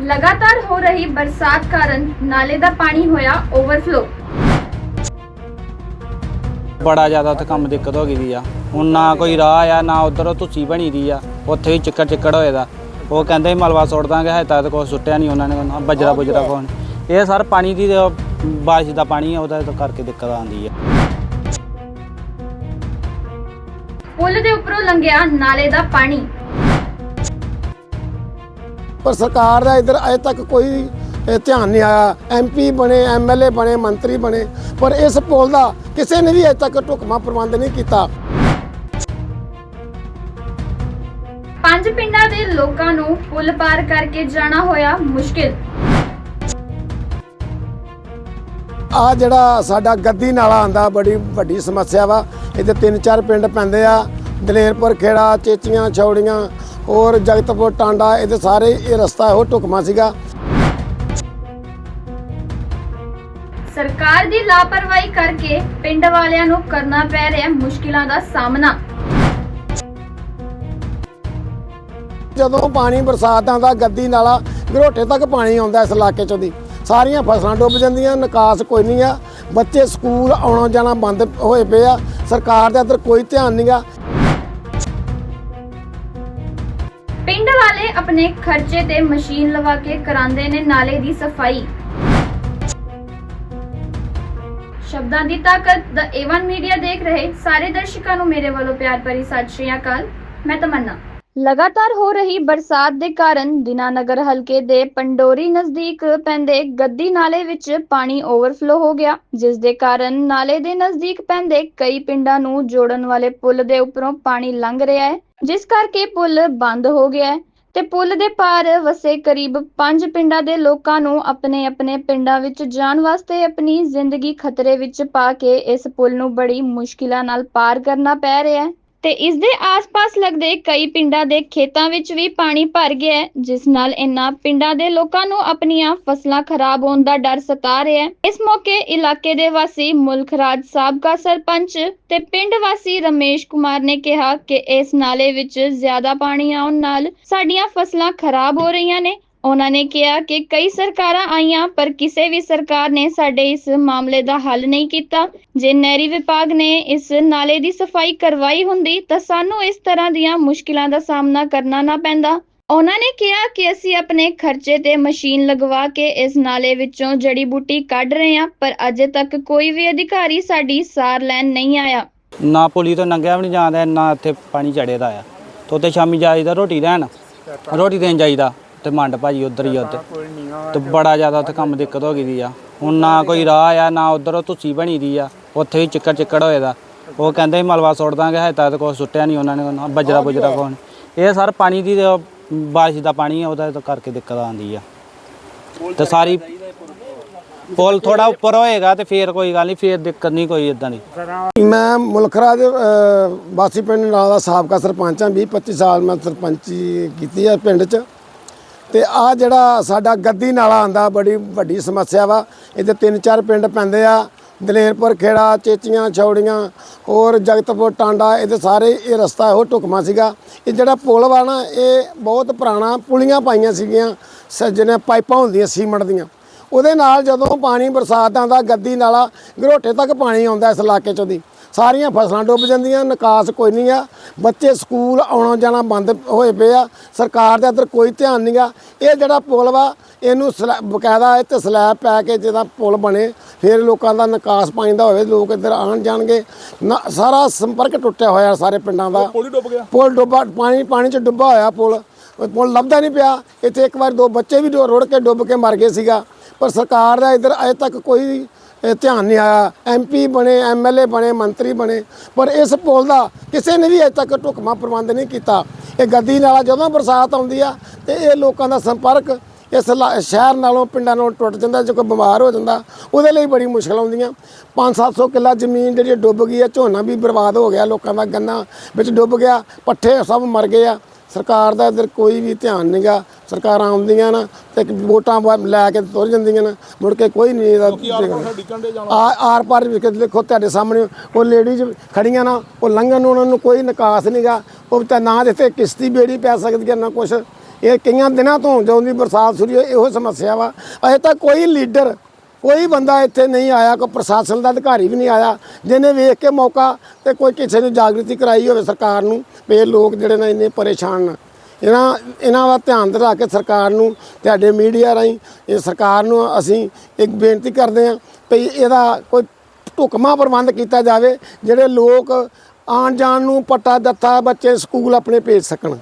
ਲਗਾਤਾਰ ਹੋ ਰਹੀ ਬਰਸਾਤ ਕਾਰਨ ਨਾਲੇ ਦਾ ਪਾਣੀ ਹੋਇਆ ਓਵਰਫਲੋ। ਬੜਾ ਜ਼ਿਆਦਾ ਉੱਥੇ ਕੰਮ ਦਿੱਕਤ ਹੋ ਗਈ ਦੀ ਆ। ਹੁਣ ਨਾ ਕੋਈ ਰਾਹ ਆ ਨਾ ਉਧਰ ਧੁੱਸੀ ਬਣੀ ਦੀ ਆ। ਉੱਥੇ ਵੀ ਚਿੱਕੜ ਚਿੱਕੜ ਹੋਏ ਦਾ। ਉਹ ਕਹਿੰਦੇ ਸੀ ਮਲਬਾ ਸੁੱਟ ਦਾਂਗੇ ਹਜੇ ਤੱਕ ਕੋਈ ਸੁੱਟਿਆ ਨਹੀਂ ਉਹਨਾਂ ਨੇ ਬਜਰਾ ਬੁਜਰਾ ਕੋਣ ਇਹ ਸਰ ਪਾਣੀ ਦੀ ਬਾਰਿਸ਼ ਦਾ ਪਾਣੀ ਆ ਉਹਦਾ ਕਰਕੇ ਦਿੱਕਤ ਆਉਂਦੀ ਆ। ਪੁਲ ਦੇ ਉੱਪਰੋਂ ਲੰਘਿਆ ਨਾਲੇ ਦਾ ਪਾਣੀ। ਪਰ ਸਰਕਾਰ ਦਾ ਇਧਰ ਅਜੇ ਤੱਕ ਕੋਈ ਧਿਆਨ ਨਹੀਂ ਆਇਆ। ਐਮਪੀ ਬਣੇ ਐਮਐਲਏ ਬਣੇ ਮੰਤਰੀ ਬਣੇ ਪਰ ਇਸ ਪੁਲ ਦਾ ਕਿਸੇ ਨੇ ਵੀ ਅਜੇ ਤੱਕ ਢੁਕਮਾ ਪ੍ਰਬੰਧ ਨਹੀਂ ਕੀਤਾ। ਪੰਜ ਪਿੰਡਾਂ ਦੇ ਲੋਕਾਂ ਨੂੰ ਪੁਲ ਪਾਰ ਕਰਕੇ ਜਾਣਾ ਹੋਇਆ ਮੁਸ਼ਕਿਲ। ਆ ਜਿਹੜਾ ਸਾਡਾ ਗੱਦੀ ਨਾਲਾ ਆਂਦਾ ਬੜੀ ਵੱਡੀ ਸਮੱਸਿਆ ਵਾ। ਇਹਦੇ ਤਿੰਨ ਚਾਰ ਪਿੰਡ ਪੈਂਦੇ ਆ। ਦਲੇਰਪੁਰ ਖੇੜਾ ਚੇਚੀਆਂ ਛੌੜੀਆਂ ਹੋਰ ਜਗਤਪੁਰ ਟਾਂਡਾ ਇਹਦੇ ਸਾਰੇ ਇਹ ਰਸਤਾ ਇਹੋ ਢੁਕਮਾ ਸੀਗਾ। ਸਰਕਾਰ ਦੀ ਲਾਪਰਵਾਹੀ ਕਰਕੇ ਪਿੰਡ ਵਾਲਿਆਂ ਨੂੰ ਕਰਨਾ ਪੈ ਰਿਹਾ ਮੁਸ਼ਕਿਲਾਂ ਦਾ ਸਾਹਮਣਾ। ਜਦੋਂ ਪਾਣੀ ਬਰਸਾਤ ਆਉਂਦਾ ਗੱਦੀ ਨਾਲਾ ਗਰੋਟੇ ਤੱਕ ਪਾਣੀ ਆਉਂਦਾ ਇਸ ਇਲਾਕੇ ਚੋਂ ਦੀ। ਸਾਰੀਆਂ ਫਸਲਾਂ ਡੁੱਬ ਜਾਂਦੀਆਂ ਨਿਕਾਸ ਕੋਈ ਨਹੀਂ ਆ। ਬੱਚੇ ਸਕੂਲ ਆਉਣਾ ਜਾਣਾ ਬੰਦ ਹੋਏ ਪਏ ਆ। ਸਰਕਾਰ ਦਾ ਇੱਧਰ ਕੋਈ ਧਿਆਨ ਨਹੀਂਗਾ ਪਿੰਡ ਆਪਣੇ ਖਰਚੇ ਤੇ ਮਸ਼ੀਨ ਲਵਾ ਕੇ ਕਰਾਉਂਦੇ ਨੇ ਨਾਲੇ ਦੀ ਸਫ਼ਾਈ। ਸ਼ਬਦਾਂ ਦੀ ਤਾਕਤ ਦਾ ਏਵਨ ਮੀਡੀਆ ਦੇਖ ਰਹੇ ਸਾਰੇ ਦਰਸ਼ਕਾਂ ਨੂੰ ਮੇਰੇ ਵੱਲੋਂ ਪਿਆਰ ਭਰੀ ਸਤਿ ਸ਼੍ਰੀ ਅਕਾਲ। ਮੈਂ ਤਮੰਨਾ। ਲਗਾਤਾਰ ਹੋ ਰਹੀ ਬਰਸਾਤ ਦੇ ਕਾਰਨ ਦਿਨਾਨਗਰ ਹਲਕੇ ਦੇ ਪੰਡੋਰੀ ਨਜ਼ਦੀਕ ਪੈਂਦੇ ਗੱਦੀ ਨਾਲੇ ਵਿੱਚ ਪਾਣੀ ਓਵਰਫਲੋ ਹੋ ਗਿਆ, ਜਿਸ ਦੇ ਕਾਰਨ ਨਾਲੇ ਦੇ ਨਜ਼ਦੀਕ ਪੈਂਦੇ ਕਈ ਪਿੰਡਾਂ ਨੂੰ ਜੋੜਨ ਵਾਲੇ ਪੁਲ ਦੇ ਉੱਪਰੋਂ ਪਾਣੀ ਲੰਘ ਰਿਹਾ ਹੈ, ਜਿਸ ਕਰਕੇ ਪੁਲ ਬੰਦ ਹੋ ਗਿਆ ਹੈ। ਤੇ ਪੁਲ ਦੇ ਪਾਰ ਵਸੇ ਕਰੀਬ 5 ਪਿੰਡਾਂ ਦੇ ਲੋਕਾਂ ਨੂੰ ਆਪਣੇ ਆਪਣੇ ਪਿੰਡਾਂ ਵਿੱਚ ਜਾਣ ਵਾਸਤੇ ਆਪਣੀ ਜ਼ਿੰਦਗੀ ਖਤਰੇ ਵਿੱਚ ਪਾ ਕੇ ਇਸ ਪੁਲ ਨੂੰ ਬੜੀ ਮੁਸ਼ਕਿਲਾਂ ਨਾਲ ਪਾਰ ਕਰਨਾ ਪੈ ਰਿਹਾ ਹੈ। ਤੇ ਇਸ ਦੇ ਆਸ-ਪਾਸ ਲੱਗਦੇ ਕਈ ਪਿੰਡਾਂ ਦੇ ਖੇਤਾਂ ਵਿੱਚ ਵੀ ਪਾਣੀ ਭਰ ਗਿਆ ਹੈ, ਜਿਸ ਨਾਲ ਇਨ੍ਹਾਂ ਪਿੰਡਾਂ ਦੇ ਲੋਕਾਂ ਨੂੰ ਆਪਣੀਆਂ ਫਸਲਾਂ ਖਰਾਬ ਹੋਣ ਦਾ ਡਰ ਸਤਾ ਰਿਹਾ ਹੈ। ਇਸ ਮੌਕੇ ਇਲਾਕੇ ਦੇ ਵਾਸੀ ਮੁਲਕ ਰਾਜ ਸਾਬਕਾ ਸਰਪੰਚ ਤੇ ਪਿੰਡ ਵਾਸੀ ਰਮੇਸ਼ ਕੁਮਾਰ ਨੇ ਕਿਹਾ ਕਿ ਇਸ ਨਾਲੇ ਵਿੱਚ ਜ਼ਿਆਦਾ ਪਾਣੀ ਆਉਣ ਨਾਲ ਸਾਡੀਆਂ ਫਸਲਾਂ ਖਰਾਬ ਹੋ ਰਹੀਆਂ ਨੇ ਉਹਨਾਂ ਨੇ ਕਿਹਾ ਕਿ ਕਈ ਸਰਕਾਰਾਂ ਆਈਆਂ, ਪਰ ਕਿਸੇ ਵੀ ਸਰਕਾਰ ਨੇ ਸਾਡੇ ਇਸ ਮਾਮਲੇ ਦਾ ਹੱਲ ਨਹੀਂ ਕੀਤਾ। ਜੇ ਨਹਿਰੀ ਵਿਭਾਗ ਨੇ ਇਸ ਨਾਲੇ ਦੀ ਸਫ਼ਾਈ ਕਰਵਾਈ ਹੁੰਦੀ, ਤਾਂ ਸਾਨੂੰ ਇਸ ਤਰ੍ਹਾਂ ਦੀਆਂ ਮੁਸ਼ਕਿਲਾਂ ਦਾ ਸਾਹਮਣਾ ਕਰਨਾ ਨਾ ਪੈਂਦਾ। ਉਹਨਾਂ ਨੇ ਕਿਹਾ ਕਿ ਅਸੀਂ ਆਪਣੇ ਖਰਚੇ ਤੇ ਮਸ਼ੀਨ ਲਗਵਾ ਕੇ ਇਸ ਨਾਲੇ ਵਿੱਚੋਂ ਜੜੀ ਬੂਟੀ ਕੱਢ ਰਹੇ ਹਾਂ, ਪਰ ਅਜੇ ਤੱਕ ਕੋਈ ਵੀ ਅਧਿਕਾਰੀ ਸਾਡੀ ਸਾਰ ਲੈਣ ਨਹੀਂ ਆਇਆ। ਨਾ ਪੁਲੀ ਤੋਂ ਨੰਗਿਆ ਵੀ ਨਹੀਂ ਜਾਂਦਾ, ਨਾ ਇੱਥੇ ਪਾਣੀ ਚੜੇ ਦਾ ਆ। ਤੇ ਸ਼ਾਮੀ ਜਾਈਦਾ ਰੋਟੀ ਲੈਣ। ਰੋਟੀ ਦੇਣ ਜਾਈਦਾ। ਤੇ ਮੰਡ ਭਾਜੀ ਉਧਰ ਹੀ ਆ ਉੱਧਰ। ਤੇ ਬੜਾ ਜ਼ਿਆਦਾ ਉੱਥੇ ਕੰਮ ਦਿੱਕਤ ਹੋ ਗਈ ਦੀ ਆ। ਹੁਣ ਨਾ ਕੋਈ ਰਾਹ ਆ ਨਾ ਉਧਰ ਧੁੱਸੀ ਬਣੀ ਦੀ ਆ। ਉੱਥੇ ਵੀ ਚਿੱਕੜ ਚਿੱਕੜ ਹੋਏ ਦਾ। ਉਹ ਕਹਿੰਦੇ ਸੀ ਮਲਬਾ ਸੁੱਟ ਦਾਂਗੇ ਹਜੇ ਤੱਕ ਕੋਈ ਸੁੱਟਿਆ ਨਹੀਂ ਉਹਨਾਂ ਨੇ ਨਾ ਬਜਰਾ ਬੁਜਰਾ ਕੋਣ ਇਹ ਸਰ ਪਾਣੀ ਦੀ ਤੇ ਬਾਰਿਸ਼ ਦਾ ਪਾਣੀ ਆ ਉਹਦਾ ਕਰਕੇ ਦਿੱਕਤ ਆਉਂਦੀ ਆ। ਤੇ ਸਾਰੀ ਪੁਲ। ਥੋੜਾ ਉੱਪਰ ਹੋਏਗਾ ਤੇ ਫੇਰ ਕੋਈ ਗੱਲ ਨਹੀਂ ਫੇਰ ਦਿੱਕਤ ਨਹੀਂ ਕੋਈ ਇਦਾਂ ਦੀ। ਮੈਂ ਮੁਲਖਰਾ ਦੇ ਅਹ, ਵਾਸੀ ਪਿੰਡ ਨਾਲ ਦਾ ਸਾਬਕਾ ਸਰਪੰਚ ਹਾਂ 20 25 ਸਾਲ ਮੈਂ ਸਰਪੰਚੀ ਕੀਤੀ ਹੈ ਪਿੰਡ 'ਚ। ਤੇ ਆ ਜਿਹੜਾ ਸਾਡਾ ਗੱਦੀ ਨਾਲਾ ਆਂਦਾ, ਬੜੀ ਵੱਡੀ ਸਮੱਸਿਆ ਵਾ। ਇਹਦੇ ਤਿੰਨ ਚਾਰ ਪਿੰਡ ਪੈਂਦੇ ਆ, ਦਲੇਰਪੁਰ, ਖੇੜਾ, ਚੇਚੀਆਂ, ਛੌੜੀਆਂ, ਹੋਰ ਜਗਤਪੁਰ, ਟਾਂਡਾ ਇਹਦੇ ਸਾਰੇ ਇਹ ਰਸਤਾ ਉਹ ਢੁਕਮਾ ਸੀਗਾ। ਇਹ ਜਿਹੜਾ ਪੁਲ ਵਾ ਨਾ, ਇਹ ਬਹੁਤ ਪੁਰਾਣਾ, ਪੁਲੀਆਂ ਪਾਈਆਂ ਸੀਗੀਆਂ, ਸ- ਜਿਹਨੇ ਪਾਈਪਾਂ ਹੁੰਦੀਆਂ ਸੀਮੈਂਟ ਦੀਆਂ। ਉਹਦੇ ਨਾਲ ਜਦੋਂ ਪਾਣੀ ਬਰਸਾਤ ਦਾ ਆਉਂਦਾ ਗੱਦੀ ਨਾਲਾ ਗਰੋਟੇ ਤੱਕ ਪਾਣੀ ਆਉਂਦਾ ਇਸ ਇਲਾਕੇ ਚੋਂ ਦੀ। ਸਾਰੀਆਂ ਫਸਲਾਂ ਡੁੱਬ ਜਾਂਦੀਆਂ ਨਿਕਾਸ ਕੋਈ ਨਹੀਂ ਆ। ਬੱਚੇ ਸਕੂਲ ਆਉਣਾ ਜਾਣਾ ਬੰਦ ਹੋਏ ਪਏ ਆ। ਸਰਕਾਰ ਦਾ ਇੱਧਰ ਕੋਈ ਧਿਆਨ ਨਹੀਂਗਾ ਇਹ ਜਿਹੜਾ ਪੁਲ ਵਾ ਇਹਨੂੰ ਬਕਾਇਦਾ ਇਹ ਤੇ ਸਲੈਬ ਪੈ ਕੇ ਜਿਹਦਾ ਪੁਲ ਬਣੇ ਫਿਰ ਲੋਕਾਂ ਦਾ ਨਿਕਾਸ ਪਾਣੀ ਦਾ ਹੋਵੇ ਲੋਕ ਇੱਧਰ ਆਣ ਜਾਣਗੇ। ਸਾਰਾ ਸੰਪਰਕ ਟੁੱਟਿਆ ਹੋਇਆ ਸਾਰੇ ਪਿੰਡਾਂ ਦਾ। ਪੁਲ ਡੁੱਬ ਗਿਆ। ਪੁਲ ਡੁੱਬਾ ਪਾਣੀ ਪਾਣੀ ਚ ਡੁੱਬਾ ਹੋਇਆ ਪੁਲ। ਪੁਲ ਲੱਭਦਾ ਨਹੀਂ ਪਿਆ। ਇੱਥੇ ਇੱਕ ਵਾਰ ਦੋ ਬੱਚੇ ਵੀ ਰੁੜ ਕੇ ਡੁੱਬ ਕੇ ਮਰ ਗਏ ਸੀਗਾ। ਪਰ ਸਰਕਾਰ ਦਾ ਇੱਧਰ ਅਜੇ ਤੱਕ ਕੋਈ ਇਹ ਧਿਆਨ ਨਹੀਂ ਆਇਆ। ਐਮਪੀ ਬਣੇ ਐਮਐਲਏ ਬਣੇ, ਮੰਤਰੀ ਬਣੇ। ਪਰ ਇਸ ਪੁਲ ਦਾ ਕਿਸੇ ਨੇ ਵੀ ਅਜੇ ਤੱਕ ਢੁਕਮਾ ਪ੍ਰਬੰਧ ਨਹੀਂ ਕੀਤਾ। ਇਹ ਗੱਦੀ ਨਾਲਾ ਜਦੋਂ ਬਰਸਾਤ ਆਉਂਦੀ ਆ ਤੇ ਇਹ ਲੋਕਾਂ ਦਾ ਸੰਪਰਕ ਇਸ ਇਲਾ- ਸ਼ਹਿਰ ਨਾਲੋਂ, ਪਿੰਡਾਂ ਨਾਲੋਂ ਟੁੱਟ ਜਾਂਦਾ, ਜੇ ਕੋਈ ਬਿਮਾਰ ਹੋ ਜਾਂਦਾ, ਉਹਦੇ ਲਈ ਬੜੀ ਮੁਸ਼ਕਲ ਆਉਂਦੀਆਂ। 5-700 ਕਿੱਲਾ ਜ਼ਮੀਨ ਜਿਹੜੀ ਡੁੱਬ ਗਈ ਹੈ ਝੋਨਾ ਵੀ ਬਰਬਾਦ ਹੋ ਗਿਆ ਲੋਕਾਂ ਦਾ, ਗੰਨਾ ਵਿੱਚ ਡੁੱਬ ਗਿਆ, ਪੱਠੇ ਸਭ ਮਰ ਗਏ ਆ। ਸਰਕਾਰ ਦਾ ਇੱਧਰ ਕੋਈ ਵੀ ਧਿਆਨ ਨਹੀਂਗਾ ਸਰਕਾਰਾਂ ਆਉਂਦੀਆਂ ਨਾ ਤੇ ਇੱਕ ਵੋਟਾਂ ਲੈ ਕੇ ਤੁਰ ਜਾਂਦੀਆਂ ਨਾ ਮੁੜ ਕੇ ਕੋਈ ਨਹੀਂ ਇਹਦਾ ਆ ਆਰ ਪਾਰ ਵੀ ਦੇਖੋ ਤੁਹਾਡੇ ਸਾਹਮਣੇ ਉਹ ਲੇਡੀਜ਼ ਖੜੀਆਂ ਨਾ ਉਹ ਲੰਘਣ ਨੂੰ ਉਹਨਾਂ ਨੂੰ ਕੋਈ ਨਿਕਾਸ ਨਹੀਂਗਾ ਉਹ ਤਾਂ ਨਾ ਜਿੱਥੇ ਕਿਸ਼ਤੀ ਬੇੜੀ ਪੈ ਸਕਦੀ ਹੈ ਨਾ ਕੁਛ। ਇਹ ਕਈਆਂ ਦਿਨਾਂ ਤੋਂ ਜਦੋਂ ਦੀ ਬਰਸਾਤ ਸ਼ੁਰੂ ਹੋਈ ਇਹੋ ਸਮੱਸਿਆ ਵਾ। ਅਜੇ ਤੱਕ ਕੋਈ ਲੀਡਰ ਕੋਈ ਬੰਦਾ ਇੱਥੇ ਨਹੀਂ ਆਇਆ ਕੋਈ ਪ੍ਰਸ਼ਾਸਨ ਦਾ ਅਧਿਕਾਰੀ ਵੀ ਨਹੀਂ ਆਇਆ ਜਿਹਨੇ ਵੇਖ ਕੇ ਮੌਕਾ ਤੇ ਕੋਈ ਕਿਸੇ ਨੂੰ ਜਾਗ੍ਰਿਤੀ ਕਰਾਈ ਹੋਵੇ ਸਰਕਾਰ ਨੂੰ ਵੀ ਇਹ ਲੋਕ ਜਿਹੜੇ ਨੇ ਇੰਨੇ ਪਰੇਸ਼ਾਨ ਨੇ। ਇਹਨਾਂ ਇਹਨਾਂ ਦਾ ਧਿਆਨ ਦਿਲਾ ਕੇ ਸਰਕਾਰ ਨੂੰ ਤੁਹਾਡੇ ਮੀਡੀਆ ਰਾਹੀਂ ਇਹ ਸਰਕਾਰ ਨੂੰ ਅਸੀਂ ਇੱਕ ਬੇਨਤੀ ਕਰਦੇ ਹਾਂ ਵੀ ਇਹਦਾ ਕੋਈ ਢੁਕਮਾ ਪ੍ਰਬੰਧ ਕੀਤਾ ਜਾਵੇ, ਜਿਹੜੇ ਲੋਕ ਆਉਣ ਜਾਣ ਨੂੰ ਪੱਟਾ ਦਿੱਤਾ ਬੱਚੇ ਸਕੂਲ ਆਪਣੇ ਭੇਜ ਸਕਣ।